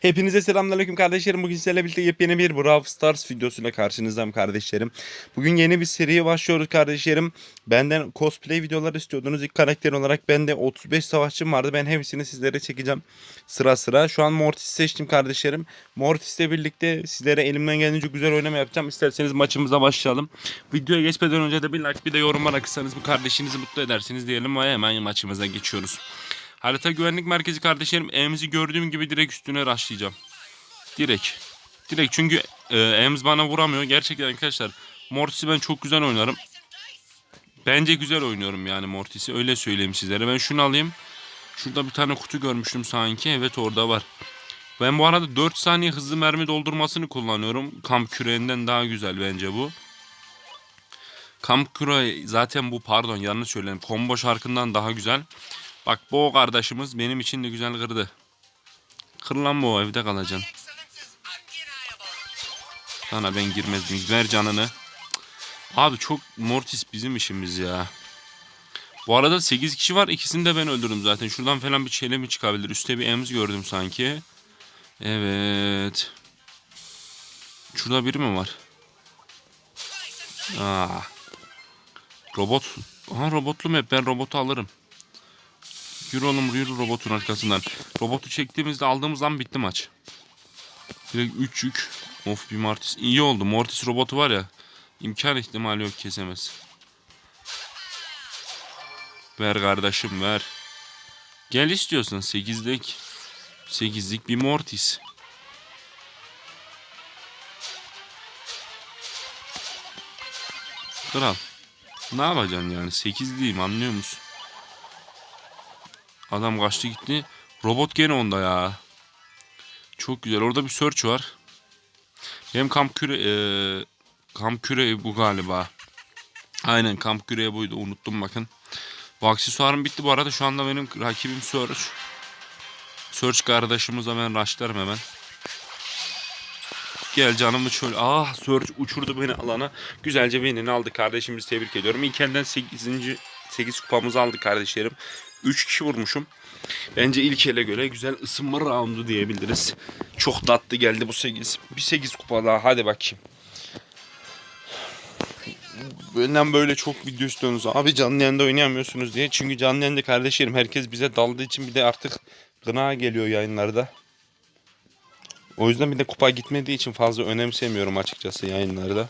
Hepinize selamünaleyküm kardeşlerim. Bugün sizlerle birlikte yepyeni bir Brawl Stars videosuyla karşınızdayım kardeşlerim. Bugün yeni bir seriye başlıyoruz kardeşlerim. Benden cosplay videoları istiyordunuz. İlk karakter olarak bende 35 savaşçım vardı. Ben hepsini sizlere çekeceğim sıra sıra. Şu an Mortis seçtim kardeşlerim. Mortis'le birlikte sizlere elimden geldiğince güzel oynama yapacağım. İsterseniz maçımıza başlayalım. Videoya geçmeden önce de bir like bir de yorum bırakırsanız bu kardeşinizi mutlu edersiniz diyelim ve hemen maçımıza geçiyoruz. Harita güvenlik merkezi kardeşlerim E'mizi gördüğüm gibi direkt üstüne rushlayacağım. Direkt. Direkt çünkü e, Ems bana vuramıyor. Gerçekten arkadaşlar Mortis'i ben çok güzel oynarım. Bence güzel oynuyorum yani Mortis'i. Öyle söyleyeyim sizlere. Ben şunu alayım. Şurada bir tane kutu görmüştüm sanki. Evet orada var. Ben bu arada 4 saniye hızlı mermi doldurmasını kullanıyorum. Kamp küreğinden daha güzel bence bu. Kamp küreği zaten bu pardon yanlış söyledim. Combo şarkından daha güzel. Bak bu kardeşimiz benim için de güzel kırdı. Kır lan bu evde kalacaksın. Sana ben girmez miyim? Ver canını. Abi çok Mortis bizim işimiz ya. Bu arada 8 kişi var. İkisini de ben öldürdüm zaten. Şuradan falan bir çele mi çıkabilir? Üste bir ems gördüm sanki. Evet. Şurada biri mi var? Aa. Robot. Aha robotlu map. Ben robotu alırım. Yürü oğlum yürü robotun arkasından. Robotu çektiğimizde aldığımız an bitti maç. Direkt 3 yük. Of bir Mortis. İyi oldu. Mortis robotu var ya. İmkan ihtimali yok kesemez. Ver kardeşim ver. Gel istiyorsan 8'lik. 8'lik bir Mortis. Kral. Ne yapacaksın yani? 8 diyeyim anlıyor musun? Adam kaçtı gitti. Robot gene onda ya. Çok güzel. Orada bir search var. Benim kamp küre e, kamp küre bu galiba. Aynen kamp küreği buydu. Unuttum bakın. Bu aksesuarım bitti bu arada. Şu anda benim rakibim search. Search kardeşimize ben rushlarım hemen. Gel canımı şöyle. Ah Search uçurdu beni alana. Güzelce beni aldı kardeşimizi tebrik ediyorum. İlk elden 8. 8 kupamızı aldık kardeşlerim. 3 kişi vurmuşum. Bence ilk ele göre güzel ısınma roundu diyebiliriz. Çok tatlı geldi bu 8. Bir 8 kupa daha hadi bakayım. Benden böyle çok video istiyorsunuz. Abi canlı yayında oynayamıyorsunuz diye. Çünkü canlı yayında kardeşlerim herkes bize daldığı için bir de artık gına geliyor yayınlarda. O yüzden bir de kupa gitmediği için fazla önemsemiyorum açıkçası yayınlarda.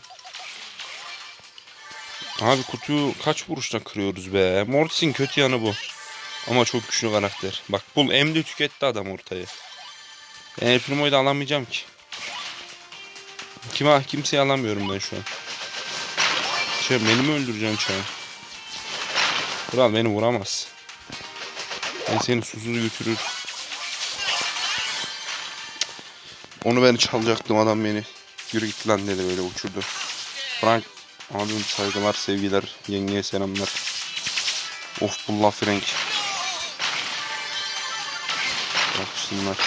Abi kutuyu kaç vuruşta kırıyoruz be. Mortis'in kötü yanı bu. Ama çok güçlü karakter. Bak bul emdi tüketti adam ortayı. Ben El Primo'yu da alamayacağım ki. Kime kimseyi alamıyorum ben şu an. Şey beni mi öldüreceksin an? Kral beni vuramaz. Ben seni susuz götürür. Onu ben çalacaktım adam beni. Yürü git lan dedi böyle uçurdu. Frank abim saygılar sevgiler yengeye selamlar. Of bullah Frank. Bakışsınlar.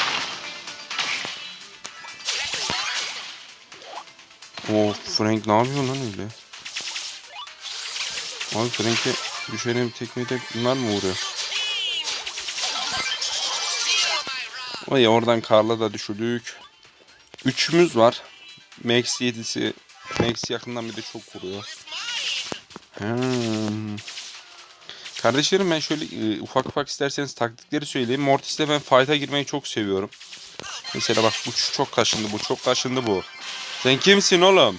Of Frank ne yapıyor lan öyle? Abi Frank'e düşene bir tekmeyi bunlar mı vuruyor? Ay oradan Karla da düşürdük. Üçümüz var. Max 7'si Max yakından bir de çok vuruyor. Hmm. Kardeşlerim ben şöyle e, ufak ufak isterseniz taktikleri söyleyeyim. Mortis'le ben fight'a girmeyi çok seviyorum. Mesela bak bu çok kaşındı bu çok kaşındı bu. Sen kimsin oğlum?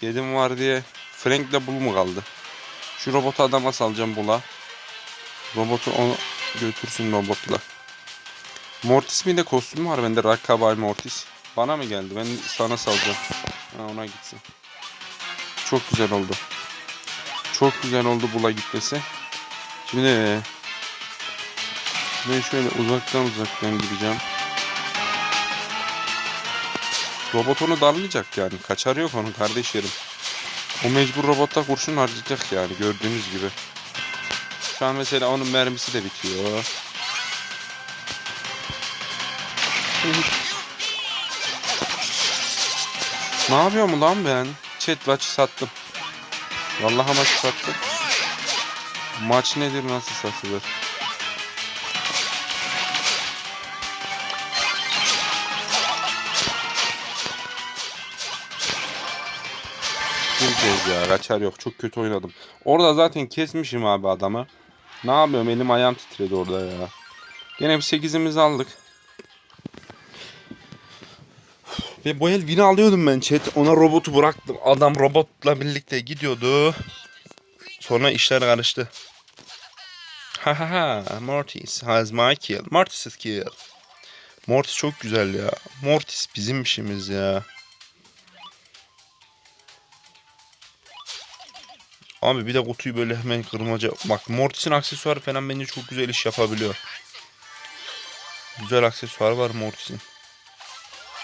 Yedim var diye Frank'le bul mu kaldı? Şu robotu adama salacağım bula. Robotu onu götürsün robotla. Mortis mi de kostümü var bende Rockabye Mortis. Bana mı geldi? Ben sana salacağım. Ha, ona gitsin. Çok güzel oldu. Çok güzel oldu bula gitmesi. Şimdi ben şöyle uzaktan uzaktan gideceğim. Robot onu darlayacak yani. Kaçar yok onun kardeşlerim. O mecbur robotta kurşun harcayacak yani gördüğünüz gibi. Şu an mesela onun mermisi de bitiyor. ne yapıyorum lan ben? Chat maçı sattım. Vallahi maçı sattım. Maç nedir nasıl satılır? Bir kez ya kaçar yok çok kötü oynadım. Orada zaten kesmişim abi adamı. Ne yapıyorum elim ayağım titredi orada ya. Gene bir 8'imizi aldık. Ve bu el vini alıyordum ben chat. Ona robotu bıraktım. Adam robotla birlikte gidiyordu. Sonra işler karıştı. Ha ha ha. Mortis has my kill. Mortis's kill. Mortis çok güzel ya. Mortis bizim işimiz ya. Abi bir de kutuyu böyle hemen kırmaca. Bak Mortis'in aksesuarı falan bence çok güzel iş yapabiliyor. Güzel aksesuar var Mortis'in.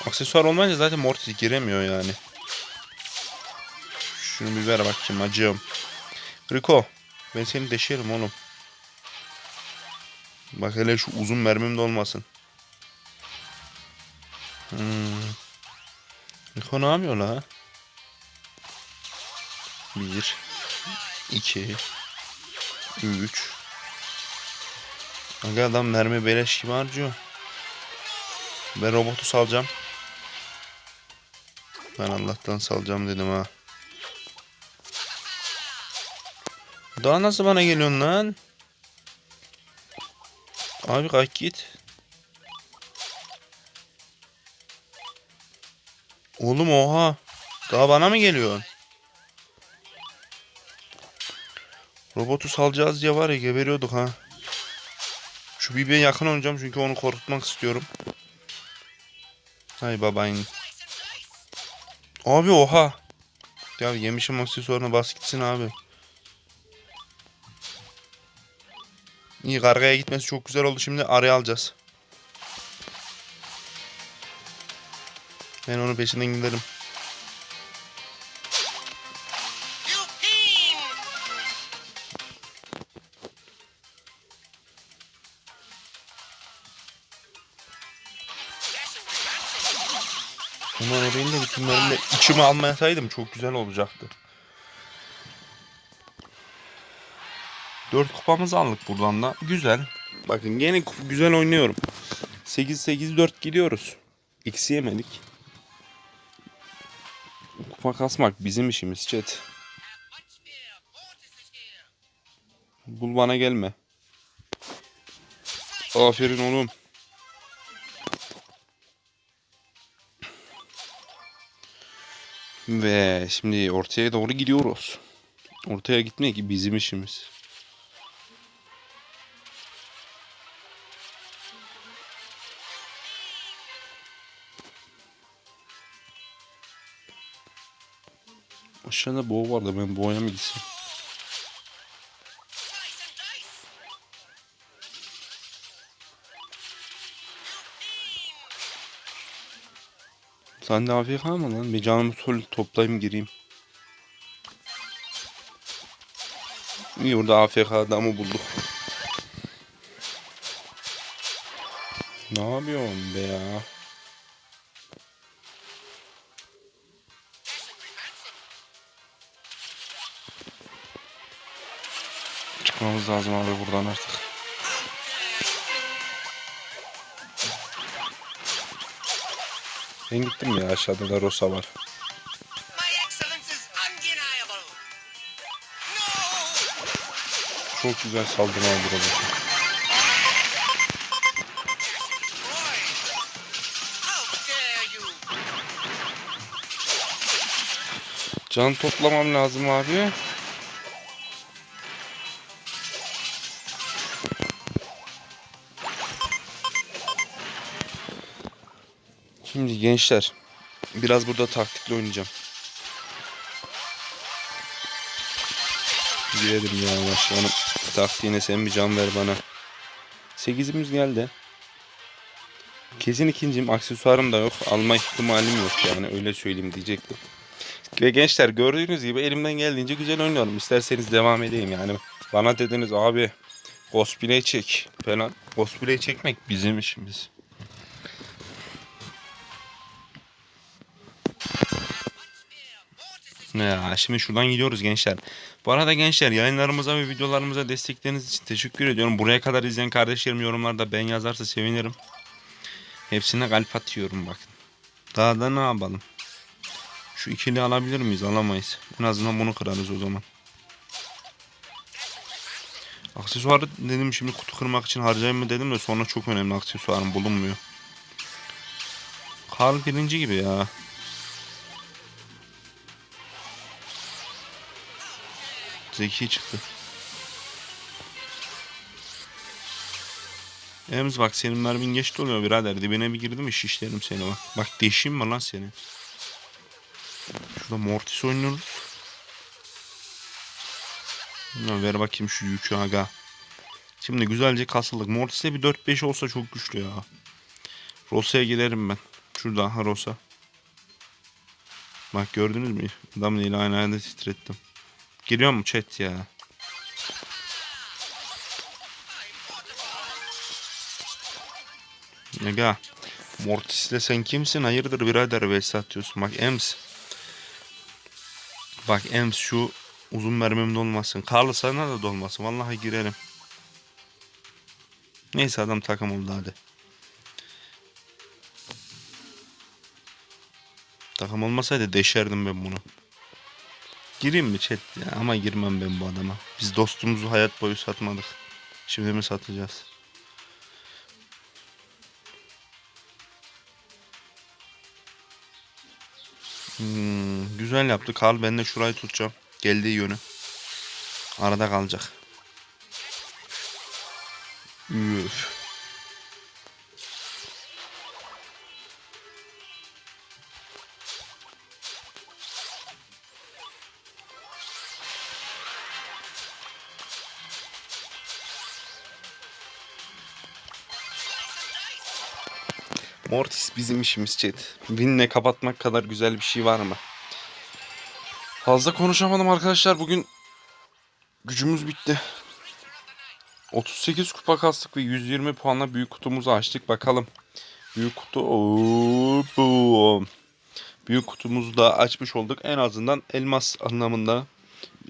Aksesuar olmayınca zaten Mortis giremiyor yani. Şunu bir ver bakayım acığım. Rico. Ben seni deşerim oğlum. Bak hele şu uzun mermim de olmasın. Hmm. Rico ne yapıyor la? Bir. iki, Üç. Aga adam mermi beleş gibi harcıyor. Ben robotu salacağım. Ben Allah'tan salacağım dedim ha. Daha nasıl bana geliyorsun lan? Abi kalk git. Oğlum oha. Daha bana mı geliyorsun? Robotu salacağız diye var ya geberiyorduk ha. Şu Bibi'ye yakın oynayacağım çünkü onu korkutmak istiyorum. Hay babayın. Abi oha. Ya yemişim aksesuarına bas gitsin abi. İyi kargaya gitmesi çok güzel oldu. Şimdi araya alacağız. Ben onun peşinden giderim. Ulan orayı da bütün mermiyle içime almayasaydım çok güzel olacaktı. 4 kupamızı aldık buradan da. Güzel. Bakın gene güzel oynuyorum. 8-8-4 gidiyoruz. X'i yemedik. Kupa kasmak bizim işimiz chat. Bul bana gelme. Aferin oğlum. Ve şimdi ortaya doğru gidiyoruz. Ortaya gitmek bizim işimiz. Aşağıda boğa vardı ben boğaya mı gitsem? Sen de AFK mı lan? Bir canımı toplayayım gireyim. İyi burada AFK adamı bulduk. Ne yapıyorsun be ya? Çıkmamız lazım abi buradan artık. Ben gittim ya aşağıda da Rosa var. Çok güzel dare you! Can toplamam lazım abi. Şimdi gençler biraz burada taktikli oynayacağım. Girelim ya başlayalım. Taktiğine sen bir can ver bana. 8'imiz geldi. Kesin ikinciyim. Aksesuarım da yok. Alma ihtimalim yok yani öyle söyleyeyim diyecektim. Ve gençler gördüğünüz gibi elimden geldiğince güzel oynuyorum. İsterseniz devam edeyim yani. Bana dediniz abi cosplay çek falan. Cosplay çekmek bizim işimiz. Ya şimdi şuradan gidiyoruz gençler. Bu arada gençler yayınlarımıza ve videolarımıza destekleriniz için teşekkür ediyorum. Buraya kadar izleyen kardeşlerim yorumlarda ben yazarsa sevinirim. Hepsine kalp atıyorum bakın. Daha da ne yapalım. Şu ikili alabilir miyiz? Alamayız. En azından bunu kırarız o zaman. Aksesuarı dedim şimdi kutu kırmak için harcayayım mı dedim de sonra çok önemli aksesuarım bulunmuyor. Karl birinci gibi ya. Zeki çıktı. Ems bak senin mermin geçti oluyor birader. Dibine bir girdim mi şişlerim seni bak. Bak deşeyim mi lan seni? Şurada Mortis oynuyoruz. Ya ver bakayım şu yükü aga. Şimdi güzelce kasıldık. Mortis'e bir 4-5 olsa çok güçlü ya. Rosa'ya girerim ben. Şurada Rosa. Bak gördünüz mü? Adam değil aynı anda titrettim. Giriyor mu chat ya? Aga. Mortis'le sen kimsin? Hayırdır birader vs atıyorsun. Bak Ems. Bak Ems şu uzun mermimde olmasın. Karlı sana da dolmasın. Vallahi girerim. Neyse adam takım oldu hadi. Takım olmasaydı deşerdim ben bunu. Gireyim mi chat ya? Ama girmem ben bu adama. Biz dostumuzu hayat boyu satmadık. Şimdi mi satacağız? Hmm, güzel yaptı. Karl ben de şurayı tutacağım. Geldiği yönü. Arada kalacak. Mortis bizim işimiz chat. Win'le kapatmak kadar güzel bir şey var mı? Fazla konuşamadım arkadaşlar. Bugün gücümüz bitti. 38 kupa kastık ve 120 puanla büyük kutumuzu açtık. Bakalım. Büyük kutu. Büyük kutumuzu da açmış olduk. En azından elmas anlamında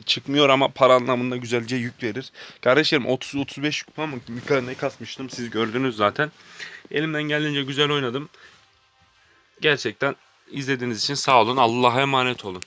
çıkmıyor ama para anlamında güzelce yük verir. Kardeşlerim 30-35 kupa mı ne kasmıştım siz gördünüz zaten. Elimden geldiğince güzel oynadım. Gerçekten izlediğiniz için sağ olun. Allah'a emanet olun.